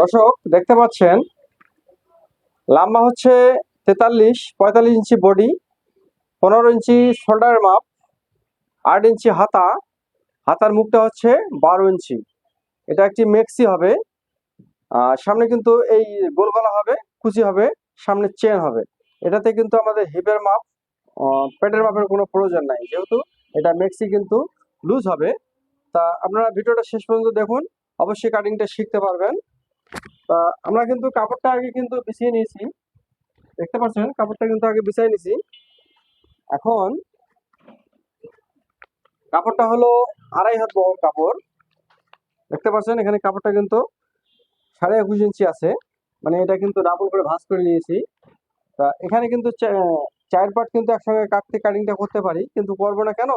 দর্শক, দেখতে পাচ্ছেন, লম্বা হচ্ছে তেতাল্লিশ, পঁয়তাল্লিশ ইঞ্চি বডি পনেরো ইঞ্চি শোল্ডারের মাপ, আট ইঞ্চি হাতা, হাতার মুখটা হচ্ছে বারো ইঞ্চি। এটা একটি মেক্সি হবে সামনে কিন্তু এই গোল গলা হবে, কুচি হবে, সামনে চেন হবে। এটাতে কিন্তু আমাদের হিপের মাপ পেটের মাপের কোনো প্রয়োজন নাই। যেহেতু এটা মেক্সি কিন্তু লুজ হবে, তা আপনারা ভিডিওটা শেষ পর্যন্ত দেখুন, অবশ্যই কাটিংটা শিখতে পারবেন। আমরা কিন্তু কাপড়টা আগে কিন্তু বিছিয়ে নিয়েছি। দেখতে পাচ্ছেন, কাপড়টা কিন্তু আগে বিছিয়ে নিয়েছি। এখন কাপড়টা হলো আড়াই হাত বহর কাপড়। দেখতে পাচ্ছেন, এখানে কাপড়টা কিন্তু সাড়ে একুশ ইঞ্চি আছে। মানে এটা কিন্তু ডাবল করে ভাঁজ করে নিয়েছি। তা এখানে কিন্তু চা- চার পার্ট কিন্তু একসঙ্গে কাটতে কাটিংটা করতে পারি, কিন্তু করব না কেন?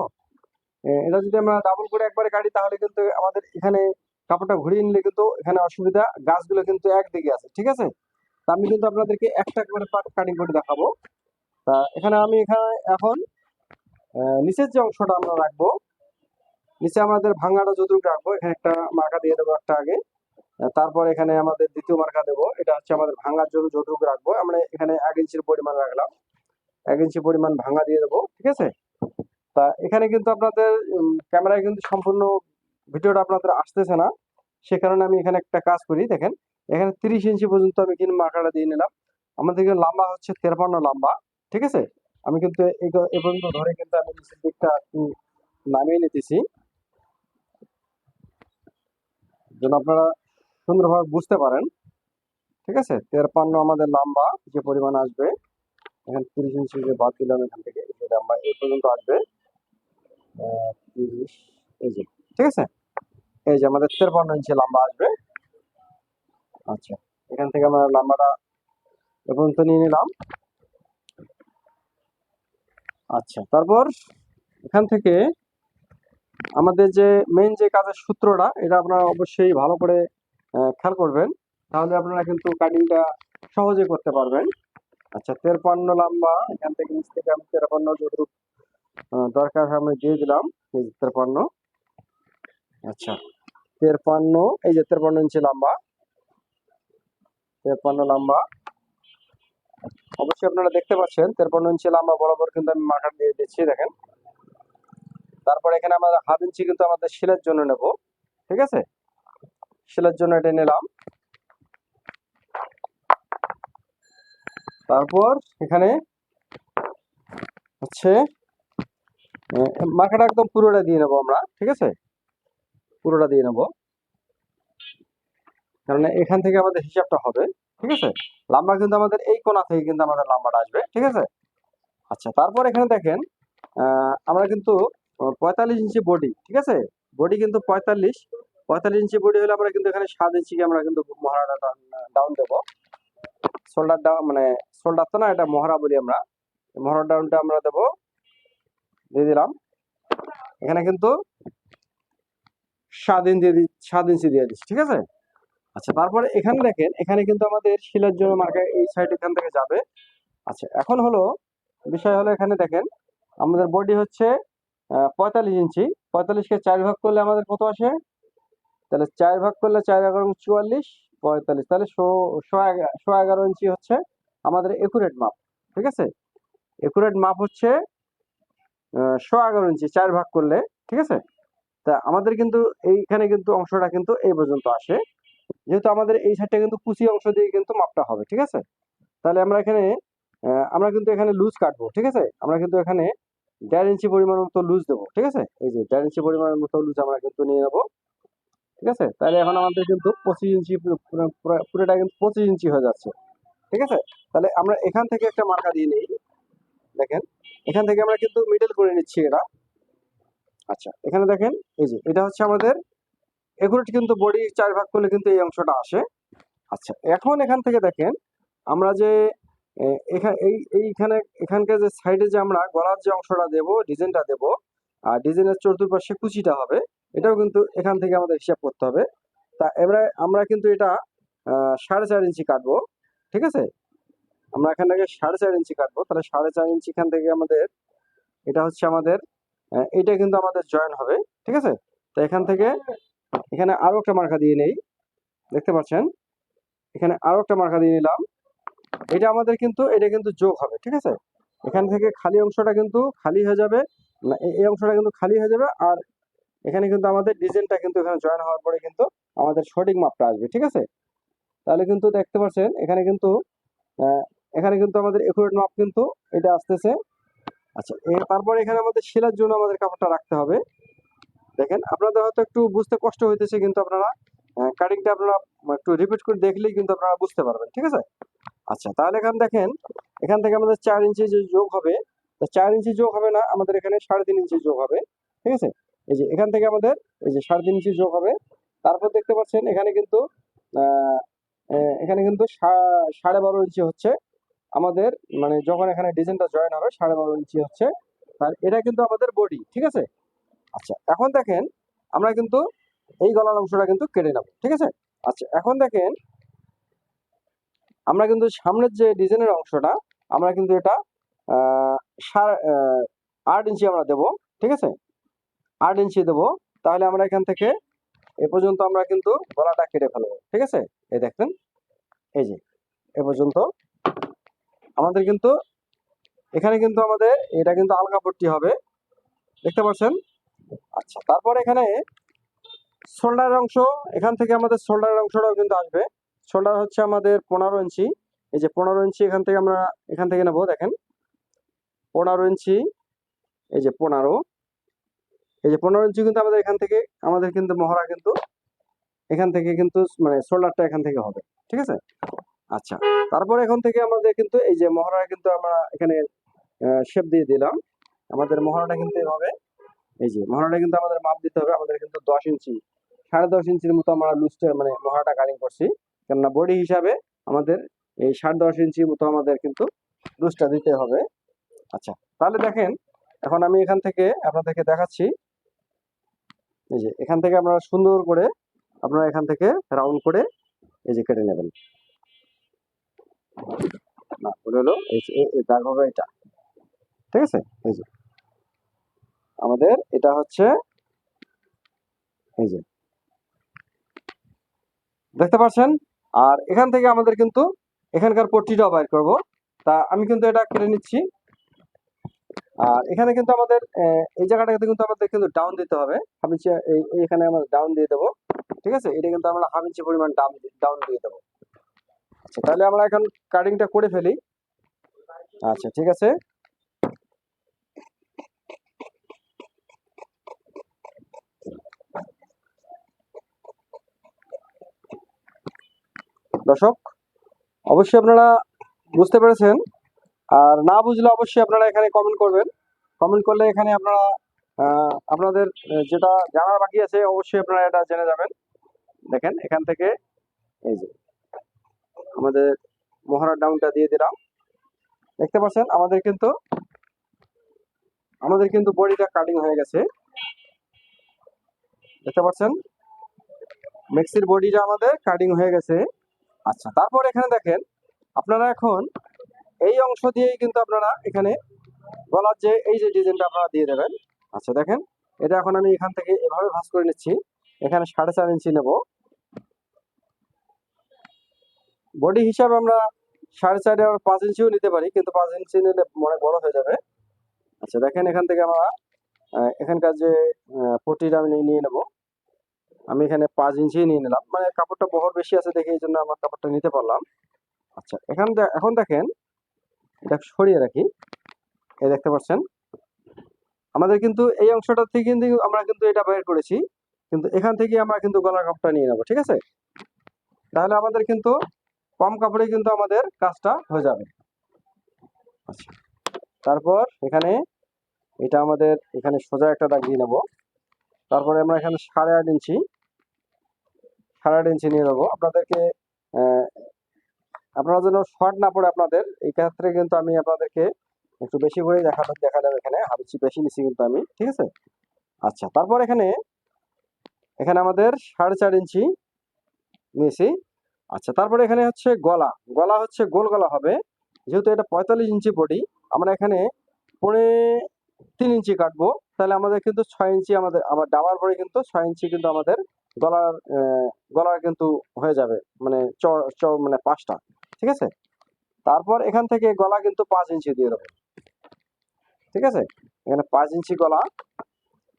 এটা যদি আমরা ডাবল করে একবারে কাটি, তাহলে কিন্তু আমাদের এখানে কাপড়টা ঘুরিয়ে নিলে কিন্তু এখানে অসুবিধা, গাছগুলো কিন্তু একদিকে আছে, ঠিক আছে? তা আমি কিন্তু আপনাদেরকে একটা পার্ট কাটিং করে দেখাবো। তা এখানে আমি এখানে এখন নিচের যে অংশটা আমরা রাখব, নিচে আমাদের ভাঙাটা যতটুকু রাখব, এখানে একটা মার্কা দিয়ে দেবো একটা আগে। তারপর এখানে আমাদের দ্বিতীয় মার্কা দেবো, এটা হচ্ছে আমাদের ভাঙার জন্য যতটুকু রাখব, আমরা এখানে এক ইঞ্চির পরিমাণ রাখলাম। এক ইঞ্চি পরিমাণ ভাঙা দিয়ে দেবো, ঠিক আছে? তা এখানে কিন্তু আপনাদের ক্যামেরায় কিন্তু সম্পূর্ণ ভিডিওটা আপনাদের আসতেছে না, সে কারণে আমি এখানে একটা কাজ করি, দেখেন। এখানে তিরিশ ইঞ্চি পর্যন্ত আমি কিন্তু মার্কাটা দিয়ে নিলাম। আমাদের লম্বা হচ্ছে তেরপান্ন লম্বা, ঠিক আছে? আমি কিন্তু এ পর্যন্ত ধরে কিন্তু আমি নিচের দিকটা একটু নামিয়ে নিতেছি। যেন আপনারা সুন্দরভাবে বুঝতে পারেন, ঠিক আছে? তেরপান্ন আমাদের লম্বা, যে পরিমাণ আসবে, এখানে তিরিশ ইঞ্চি যে বাদ দিলাম এখান থেকে, এই পর্যন্ত আসবে। তিরিশ, এই ঠিক আছে? এই যে আমাদের তেরপান্ন ইঞ্চি লম্বা আসবে। আচ্ছা এখান থেকে আমরা লম্বাটা এ পর্যন্ত নিয়ে নিলাম। আচ্ছা তারপর এখান থেকে আমাদের যে মেইন যে কাজের সূত্রটা, এটা আপনারা অবশ্যই ভালো করে খেয়াল করবেন। তাহলে আপনারা কিন্তু কাটিংটা সহজে করতে পারবেন। আচ্ছা তেরপান্ন লম্বা, এখান থেকে নিচ থেকে আমি তেরপান্ন যতটুকু দরকার আমি দিয়ে দিলাম তেরপান্ন। আচ্ছা। তেরপান্ন, এই যে তেরপান্ন ইঞ্চি লম্বা। তেরপান্ন লম্বা। অবশ্যই আপনারা দেখতে পাচ্ছেন, তেরপান্ন ইঞ্চি লম্বা বরাবর কিন্তু আমি মার্কার দিয়ে দিচ্ছি, দেখেন। তারপর এখানে আমাদের হাফ ইঞ্চি কিন্তু আমাদের শিলের জন্য নেব, ঠিক আছে? শিলের জন্য এটা নিলাম। তারপর এখানে হচ্ছে মার্কাটা একদম পুরোটা দিয়ে নেব আমরা, ঠিক আছে? পুরোটা দিয়ে নেব। কারণ এখান থেকে আমাদের হিসাবটা হবে, ঠিক আছে? লম্বা কিন্তু আমাদের এই কোণা থেকে কিন্তু আমাদের লম্বাটা আসবে, ঠিক আছে? আচ্ছা তারপর এখানে দেখেন আমরা কিন্তু পঁয়তাল্লিশ ইঞ্চি বডি, ঠিক আছে? বডি কিন্তু পঁয়তাল্লিশ পঁয়তাল্লিশ ইঞ্চি বডি হলে আমরা কিন্তু এখানে সাত ইঞ্চিকে আমরা কিন্তু মহারাটা ডাউন দেবো। শোল্ডার ডাউন মানে শোল্ডার তো না, এটা মহারা বলি আমরা। মহারা ডাউনটা আমরা দেবো, দিয়ে দিলাম। এখানে কিন্তু সাত ইঞ্চি সাত ইঞ্চি দিয়ে দিচ্ছি ঠিক আছে? আচ্ছা তারপরে এখানে দেখেন, এখানে কিন্তু আমাদের শিলার জন্য মার্কা এই সাইড এখান থেকে যাবে। আচ্ছা এখন হলো বিষয় হলো এখানে দেখেন, আমাদের বডি হচ্ছে পঁয়তাল্লিশ ইঞ্চি। পঁয়তাল্লিশকে চার ভাগ করলে আমাদের কত আসে? তাহলে চার ভাগ করলে চার এগারো চুয়াল্লিশ, পঁয়তাল্লিশ। তাহলে শো শো এগা- শো এগারো ইঞ্চি হচ্ছে আমাদের একুরেট মাপ ঠিক আছে? একুরেট মাপ হচ্ছে শো এগারো ইঞ্চি, চার ভাগ করলে, ঠিক আছে? তা আমাদের কিন্তু এইখানে কিন্তু অংশটা কিন্তু এই পর্যন্ত আসে। যেহেতু আমাদের এই সাইডটা কিন্তু কুচি অংশ দিয়ে কিন্তু মাপটা হবে, ঠিক আছে? তাহলে আমরা এখানে আমরা কিন্তু এখানে লুজ কাটবো, ঠিক আছে? আমরা কিন্তু এখানে দেড় ইঞ্চি পরিমাণ মতো লুজ দেবো, ঠিক আছে? এই যে দেড় ইঞ্চি পরিমাণ মতো লুজ আমরা কিন্তু নিয়ে নেব, ঠিক আছে? তাহলে এখন আমাদের কিন্তু পঁচিশ ইঞ্চি পুরো- পুরো- পুরো- পুরোটা কিন্তু পঁচিশ ইঞ্চি হয়ে যাচ্ছে, ঠিক আছে? তাহলে আমরা এখান থেকে একটা মার্কা দিয়ে নিই, দেখেন? এখান থেকে আমরা কিন্তু মিডল করে নিচ্ছি এটা। আচ্ছা এখানে দেখেন, এই যে, এটা হচ্ছে আমাদের একুরেট কিন্তু বডি চার ভাগ করলে কিন্তু এই অংশটা আসে। আচ্ছা এখন এখান থেকে দেখেন, আমরা যে এখানে এই, এইখানে, এখানকার যে সাইডে যে আমরা গলার যে অংশটা দেব, ডিজাইনটা দেব, আর ডিজাইনের চতুর্পাশে কুচিটা হবে, এটাও কিন্তু এখান থেকে আমাদের হিসাব করতে হবে। তা এবারে আমরা কিন্তু এটা সাড়ে চার ইঞ্চি কাটবো, ঠিক আছে? আমরা এখান থেকে সাড়ে চার ইঞ্চি কাটবো, তাহলে সাড়ে চার ইঞ্চি এখান থেকে আমাদের, এটা হচ্ছে আমাদের এটা কিন্তু আমাদের জয়েন হবে, ঠিক আছে? তো এখান থেকে এখানে আরও একটা মার্কা দিয়ে নেই, দেখতে পাচ্ছেন? এখানে আরও একটা মার্কা দিয়ে নিলাম। এটা আমাদের কিন্তু, এটা কিন্তু যোগ হবে, ঠিক আছে? এখান থেকে খালি অংশটা কিন্তু খালি হয়ে যাবে এই- অংশটা কিন্তু খালি হয়ে যাবে, আর এখানে কিন্তু আমাদের ডিজাইনটা কিন্তু এখানে জয়েন হওয়ার পরে কিন্তু আমাদের সঠিক মাপটা আসবে, ঠিক আছে? তাহলে কিন্তু দেখতে পাচ্ছেন, এখানে কিন্তু এখানে কিন্তু আমাদের একুরেট মাপ কিন্তু এটা আসতেছে। আচ্ছা তারপরে এখানে আমাদের সেলার জন্য আমাদের কাপড়টা রাখতে হবে। দেখেন, আপনাদের হয়তো একটু বুঝতে কষ্ট হইতেছে কিন্তু আপনারা কাটিংটা আপনারা একটু রিপিট করে দেখলেই কিন্তু আপনারা বুঝতে পারবেন, ঠিক আছে? আচ্ছা তাহলে এখানে দেখেন, এখান থেকে আমাদের চার ইঞ্চি যে যোগ হবে চার ইঞ্চি যোগ হবে না, আমাদের এখানে সাড়ে তিন ইঞ্চি যোগ হবে, ঠিক আছে? এই যে এখান থেকে আমাদের এই যে সাড়ে তিন ইঞ্চি যোগ হবে, তারপর দেখতে পাচ্ছেন এখানে কিন্তু এখানে কিন্তু সাড়ে বারো ইঞ্চি হচ্ছে আমাদের মানে যখন এখানে ডিজাইনটা জয়েন হবে, সাড়ে বারো ইঞ্চি হচ্ছে আর এটা কিন্তু আমাদের বডি ঠিক আছে? আচ্ছা এখন দেখেন, আমরা কিন্তু এই গলার অংশটা কিন্তু কেটে নেব, ঠিক আছে? আচ্ছা এখন দেখেন, আমরা কিন্তু সামনের যে ডিজাইনের অংশটা, আমরা কিন্তু এটা আট ইঞ্চি আমরা দেব, ঠিক আছে? আট ইঞ্চি দেব, তাহলে আমরা এখান থেকে এ পর্যন্ত আমরা কিন্তু গলাটা কেটে ফেলব, ঠিক আছে? এই দেখেন, এই যে, এ পর্যন্ত আমাদের কিন্তু, এখানে কিন্তু আমাদের, এটা কিন্তু আলগা পট্টি হবে। দেখতে পাচ্ছেন? আচ্ছা তারপর এখানে শোল্ডারের অংশ, এখান থেকে আমাদের শোল্ডারের অংশটাও কিন্তু আসবে। শোল্ডার হচ্ছে আমাদের পনেরো ইঞ্চি। এই যে পনেরো ইঞ্চি এখান থেকে আমরা, এখান থেকে নেব, দেখেন। পনেরো ইঞ্চি, এই যে পনেরো। এই যে পনেরো ইঞ্চি কিন্তু আমাদের এখান থেকে, আমাদের কিন্তু মহড়া কিন্তু এখান থেকে কিন্তু মানে শোল্ডারটা এখান থেকে হবে। ঠিক আছে? আচ্ছা তারপর এখন থেকে আমাদের কিন্তু এই যে মহড়া কিন্তু আমরা এখানে শেপ দিয়ে দিলাম। আমাদের মহড়াটা কিন্তু এভাবে, এই যে মহড়াটা কিন্তু আমাদের মাপ দিতে হবে। আমাদের কিন্তু দশ ইঞ্চি, সাড়ে দশ ইঞ্চির মতো আমরা লুজটা মানে মহড়াটা কাটিং করছি। কেননা বডি হিসাবে আমাদের এই সাড়ে দশ ইঞ্চির মতো আমাদের কিন্তু লুজটা দিতে হবে। আচ্ছা তাহলে দেখেন, এখন আমি এখান থেকে আপনাদেরকে দেখাচ্ছি। এই যে এখান থেকে আপনারা সুন্দর করে আপনারা এখান থেকে রাউন্ড করে এই যে কেটে নেবেন। না ওটা হলো দাগ হবে এটা। ঠিক আছে? এই যে। আমাদের এটা হচ্ছে, এই যে। দেখতে পাচ্ছেন? আর এখান থেকে আমাদের কিন্তু এখানকার বাইর করব। তা আমি কিন্তু এটা কেটে নিচ্ছি। আর এখানে কিন্তু আমাদের এই জায়গাটাতে কিন্তু আমাদের কিন্তু ডাউন দিতে হবে। হাফ ইঞ্চি এখানে আমরা ডাউন দিয়ে দেবো। ঠিক আছে? এটা কিন্তু আমরা হাফ ইঞ্চি পরিমাণ ডাউন ডাউন দিয়ে দেবো। আচ্ছা তাহলে আমরা এখন কাটিংটা করে ফেলি। আচ্ছা ঠিক আছে। দর্শক, অবশ্যই আপনারা বুঝতে পেরেছেন। আর না বুঝলে অবশ্যই আপনারা এখানে কমেন্ট করবেন। কমেন্ট করলে এখানে আপনারা আপনাদের যেটা জানার বাকি আছে, অবশ্যই আপনারা এটা জেনে যাবেন। দেখেন, এখান থেকে, এই যে। আমাদের মহারার ডাউনটা দিয়ে দিলাম। দেখতে পাচ্ছেন, আমাদের কিন্তু আমাদের কিন্তু বডিটা কাটিং হয়ে গেছে। দেখতে পাচ্ছেন মেক্সির বডিটা আমাদের কাটিং হয়ে গেছে। আচ্ছা তারপর এখানে দেখেন, আপনারা এখন এই অংশ দিয়েই কিন্তু আপনারা এখানে গলার যে, এই যে ডিজাইনটা আপনারা দিয়ে দেবেন। আচ্ছা দেখেন, এটা এখন আমি এখান থেকে এভাবে ভাঁজ করে নিচ্ছি। এখানে সাড়ে চার ইঞ্চি নেব। বডি হিসাবে আমরা সাড়ে চারে আর পাঁচ ইঞ্চিও নিতে পারি কিন্তু পাঁচ ইঞ্চি নিলে অনেক বড় হয়ে যাবে। আচ্ছা দেখেন এখান থেকে আমরা এখানকার যে আহ, পট্টিটা আমি নিয়ে- নেব। আমি এখানে পাঁচ ইঞ্চি নিয়ে নিলাম। মানে কাপড়টা বহর বেশি আছে দেখে এই জন্য আমার কাপড়টা নিতে পারলাম। আচ্ছা এখান এখন দেখেন এটা সরিয়ে রাখি। এই দেখতে পাচ্ছেন? আমাদের কিন্তু এই অংশটা থেকে কিন্তু আমরা কিন্তু এটা বের করেছি। কিন্তু এখান থেকে আমরা কিন্তু গলার কাপটা নিয়ে নেব ঠিক আছে? তাহলে আমাদের কিন্তু কম কাপড়ে কিন্তু আমাদের কাজটা হয়ে যাবে। আচ্ছা তারপর এখানে এটা আমাদের এখানে সোজা একটা দাগ দিয়ে নেব। তারপরে আমরা এখানে সাড়ে আট ইঞ্চি, সাড়ে আট ইঞ্চি নিয়ে নেব। আপনাদেরকে আপনারা যেন শর্ট না পড়ে আপনাদের, এই ক্ষেত্রে কিন্তু আমি আপনাদেরকে একটু বেশি করে দেখা যাবে এখানে। হাবিচি বেশি নিচ্ছি কিন্তু আমি, ঠিক আছে? আচ্ছা তারপর এখানে এখানে আমাদের সাড়ে চার ইঞ্চি নিয়েছি। আচ্ছা তারপরে এখানে হচ্ছে গলা। গলা হচ্ছে গোল গলা হবে। যেহেতু এটা পঁয়তাল্লিশ ইঞ্চি বডি, আমরা এখানে পৌনে তিন ইঞ্চি কাটবো। তাহলে আমাদের কিন্তু ছয় ইঞ্চি আমাদের, আমার ডাবার পরে কিন্তু ছয় ইঞ্চি কিন্তু আমাদের গলার গলার কিন্তু হয়ে যাবে মানে চর মানে পাঁচটা ঠিক আছে? তারপর এখান থেকে গলা কিন্তু পাঁচ ইঞ্চি দিয়ে দেবো। ঠিক আছে? এখানে পাঁচ ইঞ্চি গলা।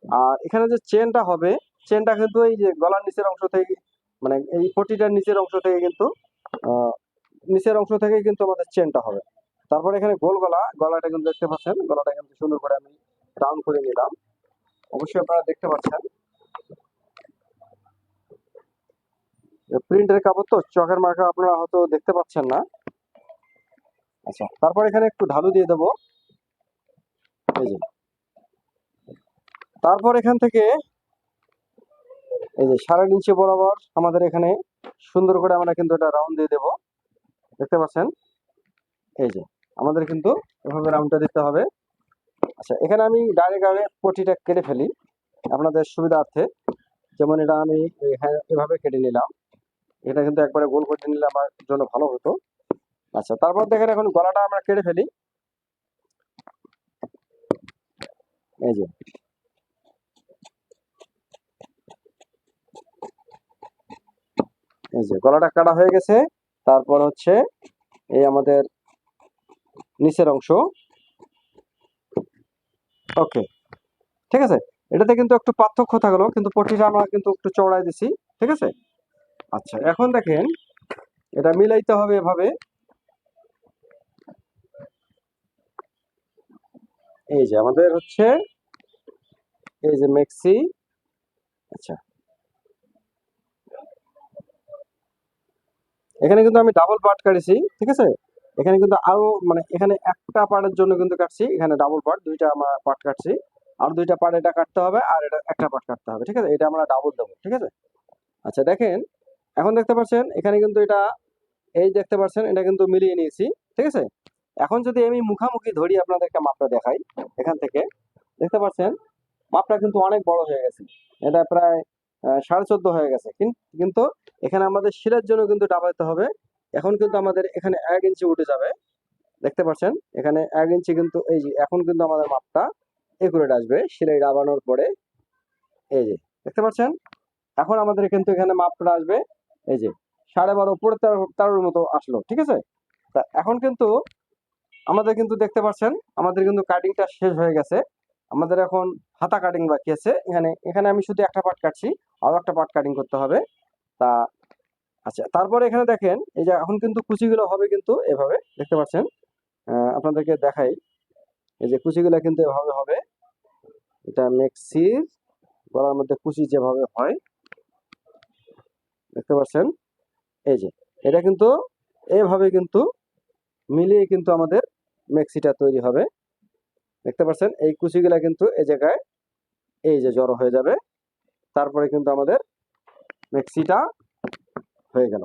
আর এখানে যে চেনটা হবে, চেনটা কিন্তু এই যে গলার নিচের অংশ থেকে মানে এই পটিটার নিচের অংশ থেকে কিন্তু নিচের অংশ থেকে কিন্তু আমাদের চেনটা হবে। তারপর এখানে গোল গলা, গলাটা কিন্তু দেখতে পাচ্ছেন, গলাটা কিন্তু সুন্দর করে আমি রাউন্ড করে নিলাম। অবশ্যই আপনারা দেখতে পাচ্ছেন। প্রিন্টের কাপড় তো চকের মার্কা আপনারা হয়তো দেখতে পাচ্ছেন না। আচ্ছা তারপর এখানে একটু ঢালু দিয়ে দেবো। তারপর এখান থেকে এই যে সাড়ে ইঞ্চি বরাবর আমাদের এখানে সুন্দর করে আমরা কিন্তু এটা রাউন্ড দিয়ে দেব। দেখতে পাচ্ছেন? এই যে, আমাদের কিন্তু এভাবে রাউন্ডটা দিতে হবে। আচ্ছা এখানে আমি ডাইরেক্ট আগে পটিটা কেটে ফেলি আপনাদের সুবিধার্থে। যেমন এটা আমি হ্যাঁ এভাবে কেটে নিলাম। এটা কিন্তু একবারে গোল করে নিলে আমার জন্য ভালো হতো। আচ্ছা তারপর দেখেন এখন গলাটা আমরা কেটে ফেলি। এই যে এই যে গলাটা কাটা হয়ে গেছে। তারপর হচ্ছে এই আমাদের নিচের অংশ। ওকে, ঠিক আছে? এটাতে কিন্তু একটু পার্থক্য থাকল, কিন্তু পটিটা আমরা কিন্তু একটু চওড়াই দিছি, ঠিক আছে? আচ্ছা এখন দেখেন, এটা মিলাইতে হবে এভাবে। এই যে আমাদের হচ্ছে, এই যে মেক্সি আচ্ছা। এখানে কিন্তু আমি ডাবল পার্ট কাটছি, ঠিক আছে? এখানে কিন্তু আরও মানে এখানে একটা পার্টের জন্য কিন্তু কাটছি, এখানে ডাবল পার্ট দুইটা আমরা পার্ট কাটছি। আর দুইটা পার্ট এটা কাটতে হবে, আর এটা একটা পার্ট কাটতে হবে, ঠিক আছে? এটা আমরা ডাবল দেবো, ঠিক আছে? আচ্ছা দেখেন, এখন দেখতে পাচ্ছেন, এখানে কিন্তু এটা, এই দেখতে পাচ্ছেন, এটা কিন্তু মিলিয়ে নিয়েছি, ঠিক আছে? এখন যদি আমি মুখামুখি ধরি আপনাদেরকে মাপটা দেখাই, এখান থেকে, দেখতে পাচ্ছেন? মাপটা কিন্তু অনেক বড় হয়ে গেছে। এটা প্রায় সাড়ে চোদ্দ হয়ে গেছে। কিন্তু এখানে আমাদের শিলের জন্য কিন্তু ডাবাইতে হবে। এখন কিন্তু আমাদের এখানে এক ইঞ্চি উঠে যাবে। দেখতে পাচ্ছেন? এখানে এক ইঞ্চি কিন্তু, এই যে, এখন কিন্তু আমাদের মাপটা একুরেট আসবে শিলাই ডাবানোর পরে। এই যে, দেখতে পাচ্ছেন? এখন আমাদের কিন্তু এখানে মাপটা আসবে, এই যে, সাড়ে বারো পরে তেরো, তেরোর মতো আসলো, ঠিক আছে? তা এখন কিন্তু আমাদের কিন্তু দেখতে পাচ্ছেন, আমাদের কিন্তু কাটিংটা শেষ হয়ে গেছে। আমাদের এখন হাতা কাটিং বাকি আছে। এখানে এখানে আমি শুধু একটা পার্ট কাটছি। আরও একটা পার্ট কাটিং করতে হবে। তা আচ্ছা তারপরে এখানে দেখেন, এই যে এখন কিন্তু কুচিগুলো হবে কিন্তু এভাবে, দেখতে পাচ্ছেন? আপনাদেরকে দেখাই। এই যে কুচিগুলো কিন্তু এভাবে হবে। এটা মেক্সির গলার মধ্যে কুচি যেভাবে হয়, দেখতে পাচ্ছেন? এই যে, এটা কিন্তু এভাবে কিন্তু মিলিয়ে কিন্তু আমাদের মেক্সিটা তৈরি হবে। দেখতে পাচ্ছেন? এই কুচিগুলা কিন্তু এই জায়গায় এই যে জড়ো হয়ে যাবে। তারপরে কিন্তু আমাদের মেক্সিটা হয়ে গেল।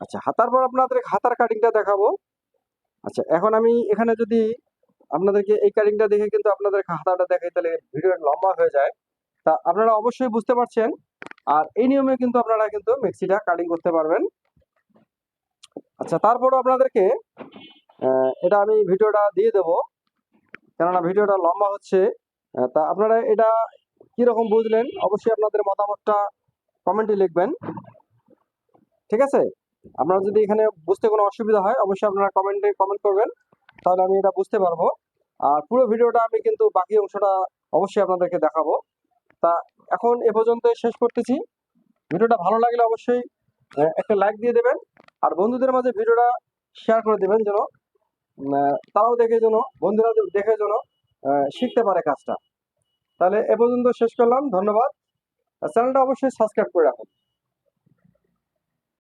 আচ্ছা হাতার পর আপনাদের হাতার কাটিংটা দেখাবো। আচ্ছা এখন আমি এখানে যদি আপনাদেরকে এই কাটিংটা দেখে কিন্তু আপনাদের হাতাটা দেখাই, তাহলে ভিডিও লম্বা হয়ে যায়। তা আপনারা অবশ্যই বুঝতে পারছেন। আর এই নিয়মে কিন্তু আপনারা কিন্তু মেক্সিটা কাটিং করতে পারবেন। আচ্ছা তারপরও আপনাদেরকে এটা আমি ভিডিওটা দিয়ে দেবো। কেননা ভিডিওটা লম্বা হচ্ছে। তা আপনারা এটা কীরকম বুঝলেন? অবশ্যই আপনাদের মতামতটা কমেন্টে লিখবেন। ঠিক আছে? আপনারা যদি এখানে বুঝতে কোনো অসুবিধা হয়, অবশ্যই আপনারা কমেন্টে কমেন্ট করবেন। তাহলে আমি এটা বুঝতে পারব। আর পুরো ভিডিওটা আমি কিন্তু বাকি অংশটা অবশ্যই আপনাদেরকে দেখাবো। তা এখন এ পর্যন্ত শেষ করতেছি। ভিডিওটা ভালো লাগলে অবশ্যই একটা লাইক দিয়ে দেবেন। আর বন্ধুদের মাঝে ভিডিওটা শেয়ার করে দেবেন যেন তারাও দেখে যেন, বন্ধুরা দেখে যেন শিখতে পারে কাজটা। তাহলে এ পর্যন্ত শেষ করলাম ধন্যবাদ। চ্যানেলটা অবশ্যই সাবস্ক্রাইব করে রাখুন।